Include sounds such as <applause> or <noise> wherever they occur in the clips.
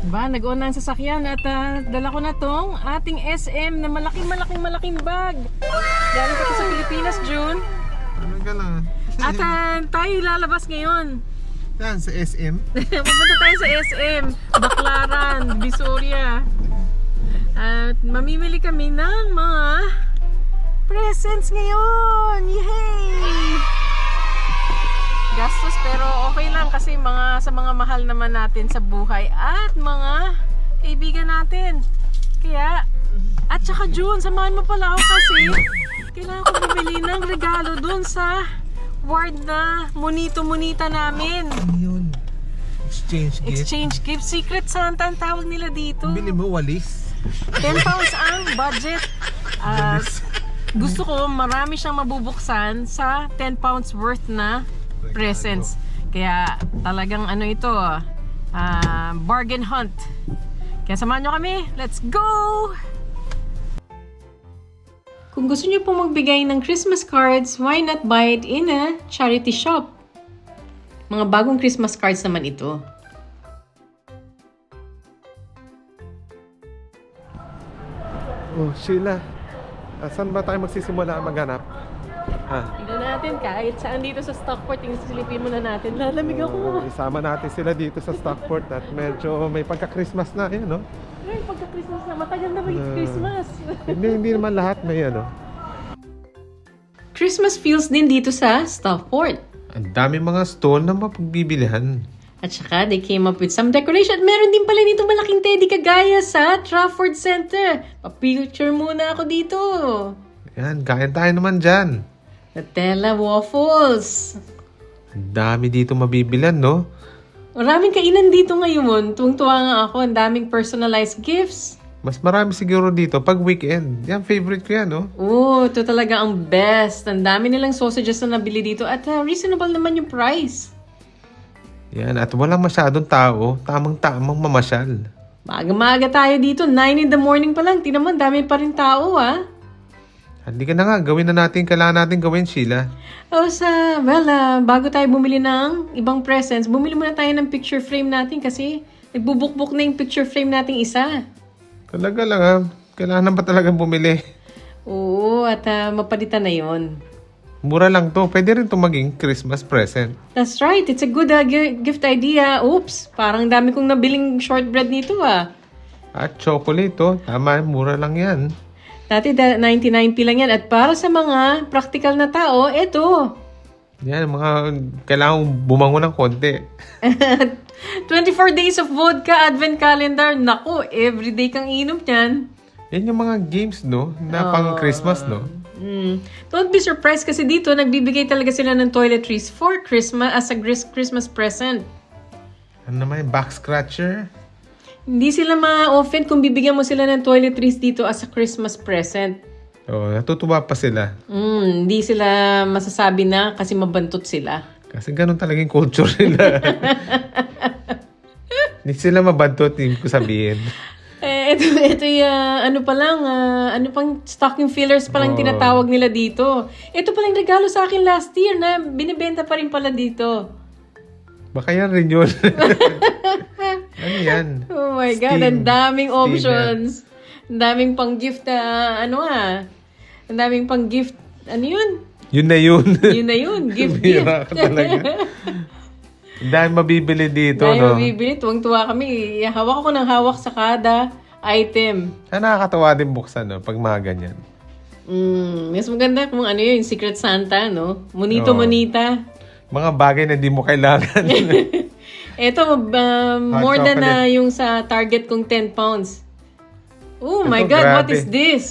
Diba, nag-on na ang sasakyan at ah, dala ko na tong ating SM na malaking malaking malaking bag. Galing ko sa Pilipinas, June. Ano ka lang? At ah, tayo lalabas ngayon. Yan, sa SM. <laughs> Pupunta tayo sa SM, Baclaran, Visoria. At mamimili kami ng mga presents ngayon! Yay! Gastos pero okay lang kasi mga sa mga mahal naman natin sa buhay at mga kaibigan natin. Kaya, at saka June, samahan mo pala ako kasi kailangan ko bumili ng regalo dun sa ward na monito-monita namin. Ano yun? Exchange gift. Exchange gift. Secret Santa ang tawag nila dito. Bili mo walis. 10 pounds ang budget. Ah, gusto ko marami siyang mabubuksan sa 10 pounds worth na presents. Kaya talagang ano ito, ah, bargain hunt. Kaya samahan nyo kami. Let's go! Kung gusto nyo pong magbigay ng Christmas cards, why not buy it in a charity shop? Mga bagong Christmas cards naman ito. Oh, Sheila. Ah, saan ba tayo magsisimula maghanap? Ah, Tignan natin kahit saan dito sa Stockport, yung silipin muna natin. Lalamig ako. oh, isama natin sila dito sa Stockport at medyo may pagka-Christmas na yan, no? Ay, pagka-Christmas na, matagal na yung Ah. Christmas? hindi, hindi naman lahat may ano. Christmas feels din dito sa Stockport. Ang dami mga stall na mapagbibilihan. At saka, they came up with some decoration. At meron din pala nito malaking teddy kagaya sa Trafford Center. Pa-picture muna ako dito. Yan, kain tayo naman dyan. Nutella waffles. Ang dami dito mabibilan, no? Maraming kainan dito ngayon. Tuwang-tuwa nga ako. Ang daming personalized gifts. Mas marami siguro dito pag weekend. Yan, favorite ko yan, no? Oh, ito talaga ang best. Ang dami nilang sausages na nabili dito. At ah, reasonable naman yung price. Yan, at walang masyadong tao. Tamang-tamang mamasyal. Maaga-maaga tayo dito. 9 in the morning pa lang. Tinan mo, dami pa rin tao, ah. Hindi ka na nga, gawin na natin, kailangan natin gawin, Sheila. O sa, well, ah, bago tayo bumili ng ibang presents, bumili muna tayo ng picture frame natin kasi nagbubukbuk na yung picture frame nating isa. Talaga lang ha, kailangan ba talagang bumili? Oo, at ah, mapalitan na yon. Mura lang to, pwede rin to maging Christmas present. That's right, it's a good ah, gi- gift idea. Oops, parang dami kong nabiling shortbread nito ah. At chocolate to, tama, mura lang yan. Dati da- 99p lang yan. At para sa mga practical na tao, eto. Yan, mga kailangan bumango ng konti. <laughs> 24 days of vodka advent calendar. Naku, everyday kang inom niyan. Yan yung mga games, no? Na pang Christmas, no? Mm. Don't be surprised kasi dito nagbibigay talaga sila ng toiletries for Christmas as a Christmas present. Ano naman yung back scratcher? Hindi sila ma-offend kung bibigyan mo sila ng toiletries dito as a Christmas present. Oh, natutuwa pa sila. Mm, hindi sila masasabi na kasi mabantot sila. Kasi ganun talaga yung culture nila. <laughs> Hindi sila mabantot, hindi ko sabihin. Eh, ito, ito yung, ano pa lang, ah, ano pang stocking fillers pa lang Oh. tinatawag nila dito. Ito pa lang regalo sa akin last year na binibenta pa rin pala dito. Baka yan rin yun. <laughs> ano yan? Oh my God, Steam. ang daming Steam options. Ang daming pang gift na, ano ah. Ang daming pang gift, ano yun? Yun na yun. Yun na yun, <laughs> gift gift. Bira ka talaga. Dahil mabibili dito, Dahil no? mabibili, tuwang-tuwa kami. Hawak ako ng hawak sa kada item. Sana nakakatawa din buksan, no? Pag mga ganyan. Mm, mas maganda kung ano yun, Secret Santa, no? Monito Oo. Mga bagay na di mo kailangan. <laughs> Ito, um, more than na chocolate. yung sa target kong 10 pounds. Oh my God, what grabe. is this?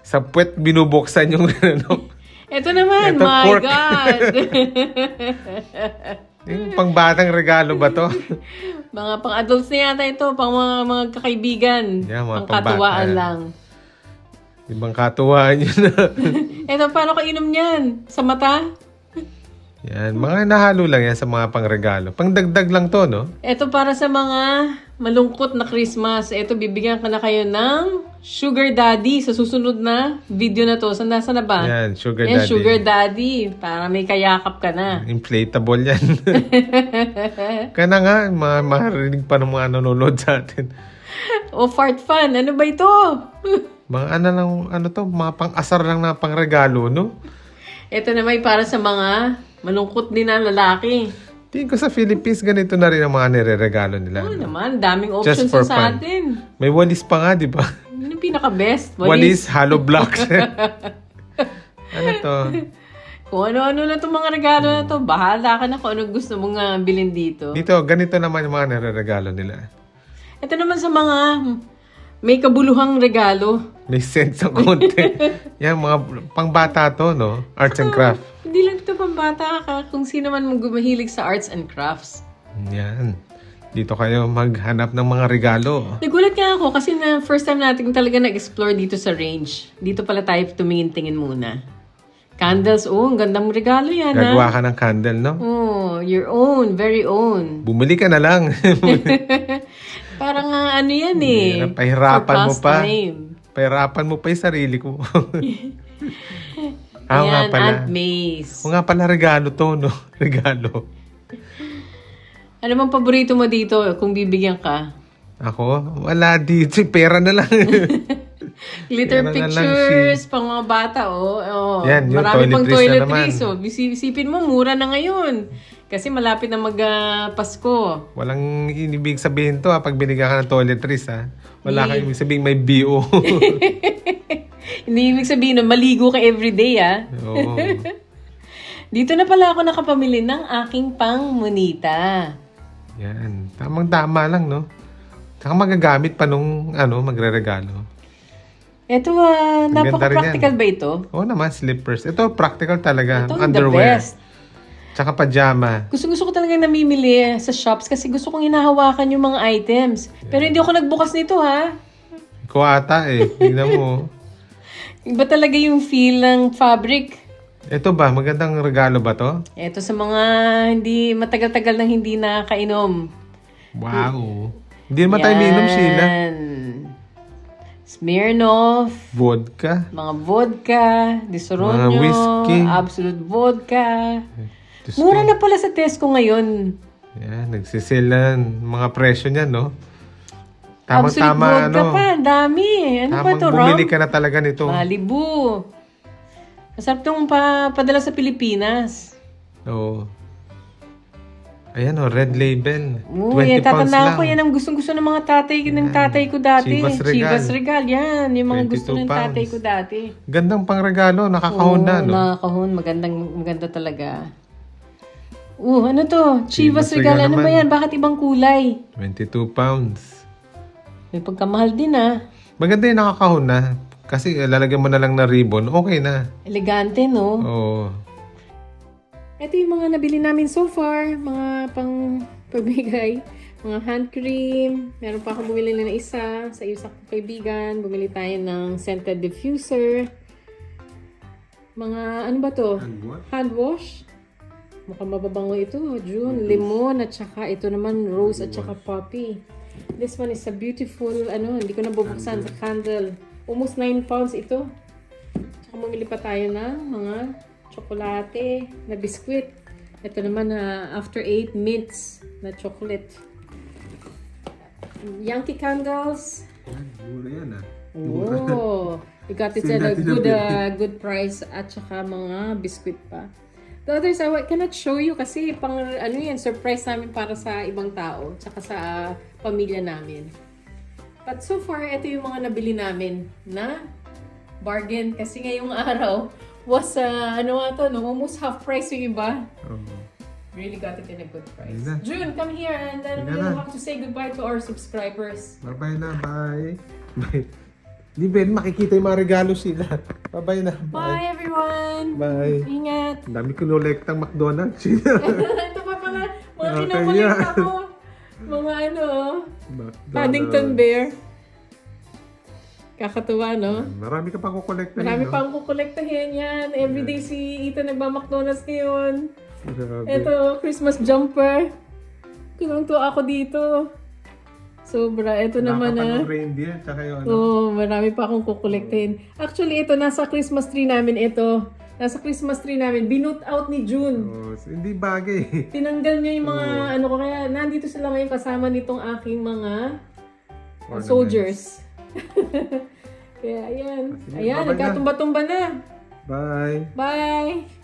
Sa puwet binubuksan yung <laughs> ano. <laughs> Ito naman, Ito, my cork. God. yung pangbatang regalo ba to? mga pang-adults na yata ito, pang mga, mga kakaibigan. Yeah, mga Pangkatuwaan pambata. lang. Ibang katuwaan yun na. Ito, paano ka inom niyan? Sa mata? Yan, mga nahalo lang yan sa mga pangregalo. Pangdagdag lang to, no? Ito para sa mga malungkot na Christmas. Ito, bibigyan ka na kayo ng Sugar Daddy sa susunod na video na to. Saan nasa na ba? Yan, sugar Yan, daddy. Sugar Daddy. Para may kayakap ka na. <laughs> Inflatable yan. <laughs> Kaya na nga, ma marinig pa ng mga nanonood sa atin. o fart fun. Ano ba ito? <laughs> Mga ano lang, ano to, mga pang-asar lang na pang-regalo, no? ito na may para sa mga malungkot din na lalaki. Tingin ko sa Philippines, ganito na rin ang mga nire-regalo nila. Oo naman, daming Just options for sa fun. atin. May walis pa nga, di ba? Ano yung pinaka-best? Walis, hollow blocks. <laughs> <laughs> ano to? Kung ano-ano na itong mga regalo na to, bahala ka na kung ano gusto mong ah, bilhin dito. Dito, ganito naman yung mga nire-regalo nila. Ito naman sa mga may kabuluhang regalo. May sense ng konti. <laughs> Yan, mga pangbata to, no? Arts and craft. Lang ito pambata ka kung sino man mong gumahilig sa arts and crafts. Yan. Dito kayo maghanap ng mga regalo. Nagulat nga ako kasi na first time natin talaga nag-explore dito sa range. Dito pala tayo tumingin-tingin muna. Candles, oh, ang gandang regalo yan, ha? Gagawa ka ng candle, no? Oh, your own, very own. Bumili ka na lang. <laughs> Parang nga ano yan eh. Hirap, pahirapan For mo pa. pastime. Pahirapan mo pa yung sarili ko. <laughs> ah, oo nga Ayan, pala. Aunt Maze. O nga pala regalo to, no? <laughs> Regalo. Ano bang paborito mo dito kung bibigyan ka? Ako? Wala dito. <laughs> Pera na lang. <laughs> Glitter pictures, pang mga bata, oh. oh. Yan, yung Marami pang toiletries oh. Isi- Isipin mo, mura na ngayon. Kasi malapit na mag-Pasko. Walang inibig sabihin to ha, pag binigyan ka ng toiletries ha. Wala kang ibig sabihin may BO. <laughs> Hindi ibig sabihin na maligo ka everyday, ah. Oo. <laughs> Dito na pala ako nakapamili ng aking pang monita. Yan. Tamang-tama lang, no? Saka magagamit pa nung ano, magre-regalo. Ito, ah, Ang ganda napaka-practical ba ito? Oo naman, slippers. Ito, practical talaga. Ito, the Underwear. best. Tsaka pajama. Gusto-gusto ko talaga namimili sa shops kasi gusto kong hinahawakan yung mga items. Pero hindi ako nagbukas nito, ha? Ikaw ata eh. Tingnan mo. Iba talaga yung feel ng fabric. Ito ba? Magandang regalo ba to? Ito sa mga hindi matagal-tagal nang hindi nakainom. Wow. Hindi naman tayo minom sila. Yan. Smirnoff, Vodka. mga vodka, Disaronno, Mga whiskey. Absolute Vodka. Diyos Mura na pala sa Tesco ngayon. Yan, nagsisilan. Mga presyo niyan, no? Absolute Tamang-tama, Vodka ano? pa, ang dami. Ano ba Tamang ito, Rom? bumili ka na talaga nito. Malibu. Masarap itong pa padala sa Pilipinas. Oo. Ayan, oh, red label. Uy, 20 pounds tatandaan lang. ko yan ang gustong-gusto ng mga tatay ng tatay ko dati. Chivas Regal. Chivas Regal, yan. Yung mga 22 gusto ng tatay pounds. ko dati. Gandang pangregalo, nakakahon na, Oo, no? nakakahon. Magandang, maganda talaga. Uh, ano to? Chivas, Chivas Regal. Regal Ano ba naman. yan? Bakit ibang kulay? 22 pounds. May pagkamahal din ah. Maganda yung nakakahon na. Kasi eh, lalagyan mo na lang na ribbon, okay na. Elegante, no? Oo. Ito yung mga nabili namin so far. Mga pang pabigay. Mga hand cream. Meron pa ako bumili na isa sa isa kong kaibigan. Bumili tayo ng scented diffuser. Mga, ano ba to? Hand wash. Mukhang mababango ito. June, lemon, at saka ito naman rose at saka poppy. This one is a beautiful, ano, hindi ko nabubuksan sa candle. Almost 9 pounds ito. Tsaka bumili pa tayo ng mga tsokolate na biskwit. Ito naman na after 8 mints na chocolate. Yankee candles. Mura yan, ah. Oh, you got it at a good uh, good price at saka mga biskwit pa. The others I cannot show you kasi pang ano yan, surprise namin para sa ibang tao tsaka sa pamilya namin. But so far, ito yung mga nabili namin na bargain kasi ngayong araw was uh, ano nga to, no? almost half price yung iba. Oo. Really got it in a good price. Na. June, come here and then Ayun we'll na. have to say goodbye to our subscribers. Bye-bye na, bye. <laughs> Bye. Di Ben, makikita yung mga regalo sila. Bye-bye na. Bye everyone! Bye. Ingat! Ang dami kinolektang McDonald's. <laughs> Ito pa pala, mga Okay, yan. ako. Mga ano, McDonald's. Paddington Bear. Kakatuwa, no? Marami ka pa kukolekta Marami no? pang kukolektahin yan. Everyday si Ito nagma-McDonald's ngayon. Grabe. Ito, Christmas jumper. Pinangtuwa ako dito. Sobra. Ito naman ah. ng reindeer, tsaka yung ano. Oo, marami pa akong kukolektin. Actually, ito, nasa Christmas tree namin ito. Nasa Christmas tree namin. Binoot out ni June. Oh, hindi bagay. <laughs> Tinanggal niya yung mga ano ko. Kaya nandito sila ngayon kasama nitong aking mga Ornaments. soldiers. <laughs> kaya ayan. Sige, Ayan, bye-bye na. nagkatumba-tumba na. Bye. Bye!